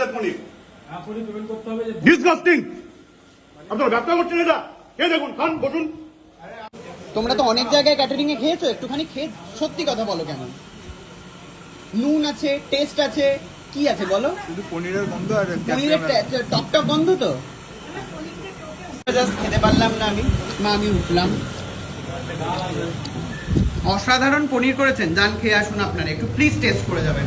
আপনাদের পনির। এখনই পেমেন্ট করতে হবে যে ডিসগাস্টিং আপনারা ব্যবসা করছেন এটা? কে দেখুন খান বসুন। তোমরা তো অনেক জায়গায় ক্যাটারিং এ খেয়েছো একটুখানি খেয়ে সত্যি কথা বলো কেমন? নুন আছে টেস্ট আছে কি আছে বলো? শুধু পনিরের গন্ধ আর পনিরের টক টক গন্ধ। তো? জাস্ট খেতে পারলাম না আমি। মা আমি উঠলাম। অসাধারণ পনির করেছেন। যান খেয়ে আসুন আপনারা। একটু প্লিজ টেস্ট করে যাবেন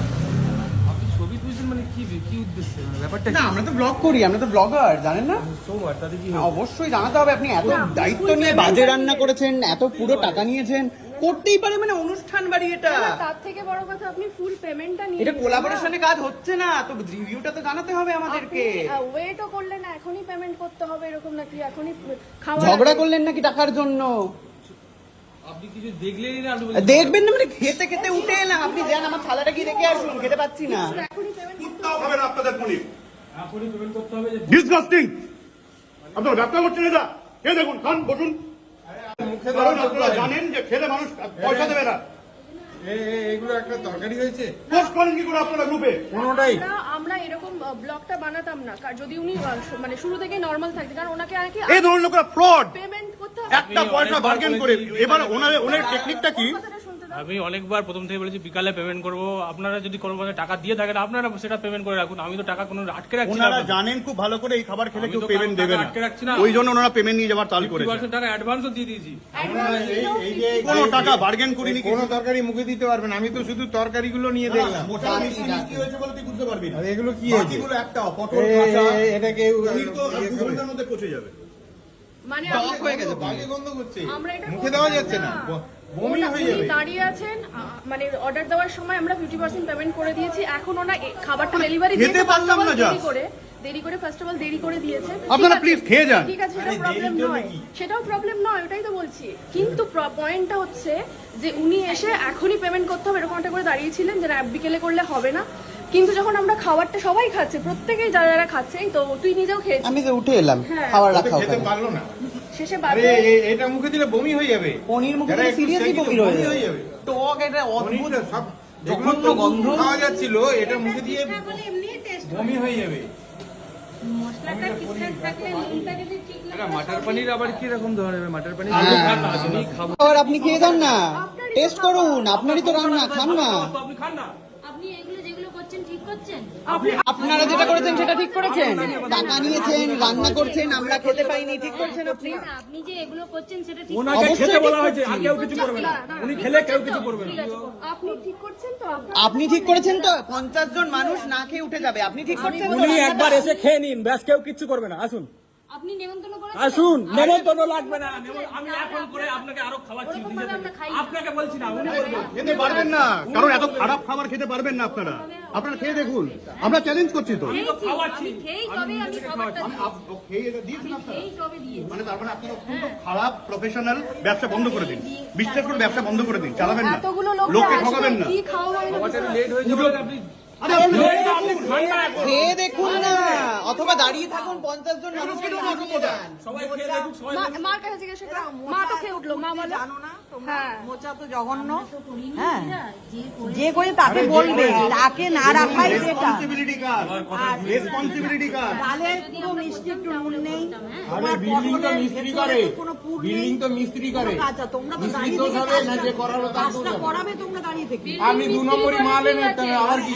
আপনি ছবি তুলছেন মানে কি কি উদ্দেশ্যে? মানে ব্যাপারটা না আমরা তো ব্লগ করি আমরা তো ব্লগার জানেন না? সো আর তাতে কি হ্যাঁ, অবশ্যই জানাতে হবে আপনি এত দায়িত্ব নিয়ে বাজে রান্না করেছেন এত পুরো টাকা নিয়েছেন করতেই পারে মানে অনুষ্ঠান বাড়ি এটা। তার থেকে বড় কথা আপনি ফুল পেমেন্টটা নিয়ে এটা কোলাবোরেশনে কাজ হচ্ছে না তো রিভিউটা তো জানাতে হবে আমাদেরকে। ওয়েটও করলেন না এখনই পেমেন্ট করতে হবে এরকম নাকি এখনই খাওয়া ঝগড়া করলেন নাকি টাকার জন্য? আপনি কিছু দেখলেনই না দেখবেন না মানে খেতে খেতে উঠে এলাম আপনি যান আমার থালাটা কি রেখে আসুন খেতে পাচ্ছি না। এখনই পেমেন্ট কুত্তাও খাবে না আপনাদের পনির এখনই পেমেন্ট করতে হবে যে ডিসগাস্টিং আপনারা ব্যবসা করছেন এটা কে দেখুন খান বসুন। কারণ আপনারা জানেন যে খেলে মানুষ পয়সা দেবে না। এগুলো একটা তরকারি হয়েছে? পোস্ট করেন কি করে আপনারা গ্রুপে কোনোটাই। আমরা এরকম ব্লগটা বানাতাম না। যদি উনি মানে শুরু থেকে নর্মাল থাকতেন কারণ ওনাকে আগে এই ধরনের লোকরা ফ্রড পেমেন্ট করতে একটা পয়সা বার্গেন করে এবার ওনার ওনার টেকনিকটা কি? আমি অনেকবার প্রথম থেকে বলেছি বিকালে পেমেন্ট করব। আপনারা যদি কোনো ভাবে টাকা দিয়ে থাকেন আপনারা সেটা পেমেন্ট করে রাখুন। আমি তো টাকা কোনো আটকে রাখছি না। ওনারা জানেন খুব ভালো করে এই খাবার খেলে কেউ পেমেন্ট কারও দেবে না। আটকে রাখছি না। ওই জন্য ওনারা পেমেন্ট নিয়ে যাবার তাল করেছে। পার্সেন্ট টাকা অ্যাডভান্সও দিয়ে দিয়েছি। এই যে কোনো টাকা বার্গেন করিনি কোনো তরকারি মুখে দিতে পারবেন আমি তো শুধু তরকারিগুলো নিয়ে দেখলাম। মোটা মিষ্টি মিষ্টি হয়েছে বলে তুই বুঝতে পারবি না। এগুলো কি হয়েছে? বাকিগুলো একটা পটল কাঁচা। এটা কেউ তো ইয়ে করে। মধ্যে পচে যাবে। মানে টক হয়ে গেছে বাজে গন্ধ করছে। মুখে দেওয়া যাচ্ছে না। বমি হয়ে যাবে। দাঁড়িয়ে আছেন মানে অর্ডার দেওয়ার সময় আমরা ফিফটি পার্সেন্ট পেমেন্ট করে দিয়েছি। এখন ওনা খাবারটা ডেলিভারি খেতে পারলাম না যা। দেরি করে দেরি করে ফার্স্ট অফ অল দেরি করে দিয়েছে। আপনারা ঠিক আছে, please খেয়ে যান। ঠিক আছে সেটাও প্রবলেম নয়। সেটাও প্রবলেম নয় ওটাই তো বলছি। কিন্তু পয়েন্টটা হচ্ছে যে উনি এসে এখনই পেমেন্ট করতে হবে এরকম একটা করে দাঁড়িয়েছিলেন যে বিকেলে করলে হবে না। কিন্তু যখন আমরা খাবারটা সবাই খাচ্ছে প্রত্যেকেই যারা যারা খাচ্ছে তো তুই নিজেও খেয়েছিস। আমি যে উঠে এলাম হ্যাঁ। খাবার রাখা খেতে পারল না। শেষে আরে এটা মুখে দিলে বমি হয়ে যাবে। পনির মুখে যারা সিরিয়াসলি বমি হয়ে যাবে। টক এটা অদ্ভুত সব জঘন্য গন্ধ। খাওয়া যাচ্ছিল এটা মুখে দিয়ে বমি হয়ে যাবে। আপনি খেয়ে যান না। টেস্ট করুন আপনারই তো রান্না খান না। তো আপনি এগুলো যেগুলো করছেন ঠিক করছেন? আপনারা যেটা করেছেন সেটা ঠিক করেছেন? টাকা নিয়েছেন রান্না করছেন আমরা খেতে পাইনি ঠিক করেছেন আপনি? আপনি যে এগুলো করছেন সেটা ঠিক ওনাকে খেতে বলা হয়েছে আর কেউ কিছু করবে না। উনি খেলে কেউ কিছু করবে না। আপনি ঠিক করছেন তো আপনি ঠিক করেছেন। তো? পঞ্চাশ জন মানুষ না খেয়ে উঠে যাবে। আপনি ঠিক করছেন উনি একবার এসে খেয়ে নিন ব্যাস কেউ কিচ্ছু করবে না। আসুন। আপনি নেমন্তন্ন করে আসুন নেমন্তন্ন লাগবে না। আমি এখন করে আপনাকে আরও না। আপনাকে বলছি না উনি বলবেন। খেতে পারবেন না। কারণ এত খারাপ খাবার খেতে পারবেন না আপনারা। আপনারা খেয়ে দেখুন। আমরা চ্যালেঞ্জ করছি তো। খাওয়াচ্ছি। আমি খেয়েই তবে আমি খাবারটা আমি দিয়েছি। আপ- খেয়ে দিয়েছেন আপনারা। মানে তার মানে আপনারা অত্যন্ত খারাপ প্রফেশনাল ব্যবসা বন্ধ করে দিন। বিশ্বাস করে ব্যবসা বন্ধ করে দিন। চালাবেন না। লোককে ঠকাবেন না। কি খাওয়াবেন লেট হয়ে যাবে। আপনি আরে আপনি আপনি খান না এখন। খেয়ে দেখুন। না অথবা দাঁড়িয়ে থাকুন পঞ্চাশ জন মানুষকে না সবাই খেয়ে দেখুক মার কাছে জিজ্ঞাসা করো। মা তো খেয়ে উঠল মা বলে জানো না? তোমরা মোচা তো জঘন্য। করিনি হ্যাঁ। যে করে তাকে বলবে তাকে না রাখাই বেটার রেসপন্সিবিলিটি কার তাহলে পুরো মিষ্টি একটু নুন নেই। আরে বিল্ডিং তো মিস্ত্রি করে। কোনো পুর নেই, বিল্ডিং তো মিস্ত্রি করে। কোনো তোমরা তো দাঁড়িয়ে থেকে না যে কাজটা- করালো তার কাজটা করাবে তোমরা দাঁড়িয়ে থেকে। আপনি দু নম্বরই মাল এনে আবার কি?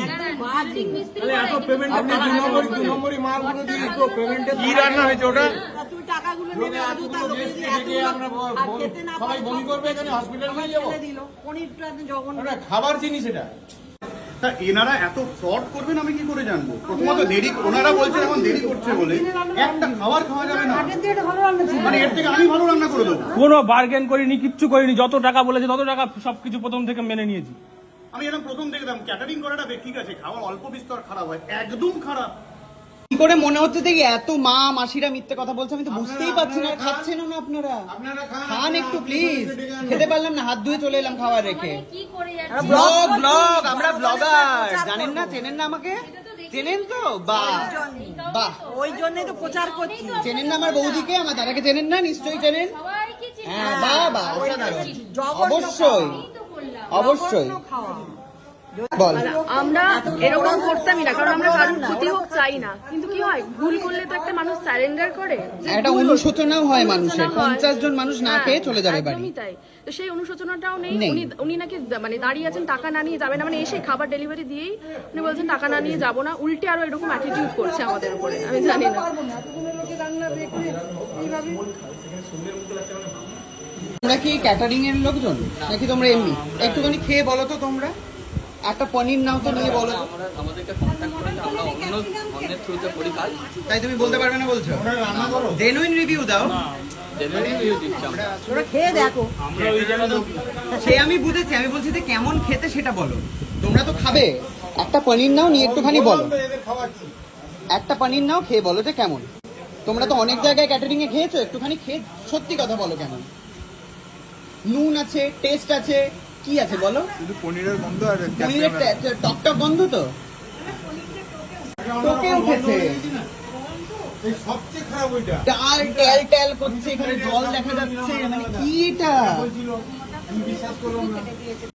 এত পেমেন্ট আপনি দু নম্বরই দু নম্বরই মাল কি রান্না হয়েছে ওটা? খাবার জিনিস এটা। তা এনারা এত ফ্রড করবেন আমি কি করে জানব? প্রথমত দেরি ওনারা বলছেন এখন দেরি করছে বলে। একটা খাবার খাওয়া যাবে না। মানে এর থেকে আমি ভালো রান্না করে দেবো। কোনো বার্গেন করিনি কিচ্ছু করিনি যত টাকা বলেছে তত টাকা সবকিছু প্রথম থেকে মেনে নিয়েছি। আমি এরকম প্রথম দেখলাম ক্যাটারিং করাটা ঠিক আছে খাওয়ার অল্প বিস্তর খারাপ হয় একদম খারাপ। করে মনে হচ্ছে দেখি এত মা মাসিরা মিথ্যে কথা বলছে আমি তো বুঝতেই পারছি না খাচ্ছেন না আপনারা। আপনারা খান খান একটু প্লিজ খেতে পারলাম না হাত ধুয়ে চলে এলাম খাবার রেখে। মানে কি করে যাচ্ছে? ব্লগ ব্লগ আমরা ব্লগার জানেন না চেনেন না আমাকে? চেনেন তো? বাহ। বাহ। ওই জন্যই তো প্রচার করছি। চেনেন না আমার বৌদিকে? আমার দাদাকে চেনেন না? নিশ্চয়ই চেনেন? হ্যাঁ বাহ বাহ অবশ্যই। অবশ্যই। আমরা এরকম করতামই না কারণ আমরা কারোর ক্ষতি হোক চাই না। কিন্তু কি হয়? ভুল করলে তো একটা মানুষ স্যারেন্ডার করে। একটা অনুশোচনাও হয় মানুষের। 50 জন মানুষ না হ্যাঁ, খেয়ে চলে যাবে বাড়ি। তাই। তো সেই অনুশোচনাটাও নেই। নেই। উনি উনি নাকি মানে দাঁড়িয়ে আছেন টাকা না নিয়ে যাবে না। মানে এসে খাবার ডেলিভারি দিয়েই উনি বলছেন টাকা না নিয়ে যাব না। উল্টে আরও এরকম অ্যাটিটিউড করছে আমাদের উপরে। আমি জানি না। তোমরা কি ক্যাটারিং এর লোকজন? নাকি তোমরা এমনি? একটুখানি খেয়ে বলো তো তোমরা। একটা পনির নাও তো নিয়ে বলো আমাদেরকে কন্ট্যাক্ট করেছে আমরা অন্য অন্যের থ্রুতে করি কাজ। তাই তুমি বলতে পারবে না বলছো? জেনুইন রিভিউ দাও। ওরা খেয়ে দেখো। সে আমি বুঝেছি আমি বলছি যে কেমন খেতে সেটা বলো। তোমরা তো খাবে। একটা পনির নাও নিয়ে একটুখানি বলো। একটা পনির নাও খেয়ে বলো যে কেমন। তোমরা তো অনেক জায়গায় ক্যাটারিং এ খেয়েছো একটুখানি খেয়ে সত্যি কথা বলো কেমন। নুন আছে টেস্ট আছে কি আছে বলো? শুধু পনিরের গন্ধ আর পনিরের টক টক গন্ধ তো? টোকে উঠেছে। সবচেয়ে খারাপ ওইটা। ডাল ট্যাল ট্যাল করছে এখানে জল দেখা যাচ্ছে মানে কি এটা? বিশ্বাস করলাম না।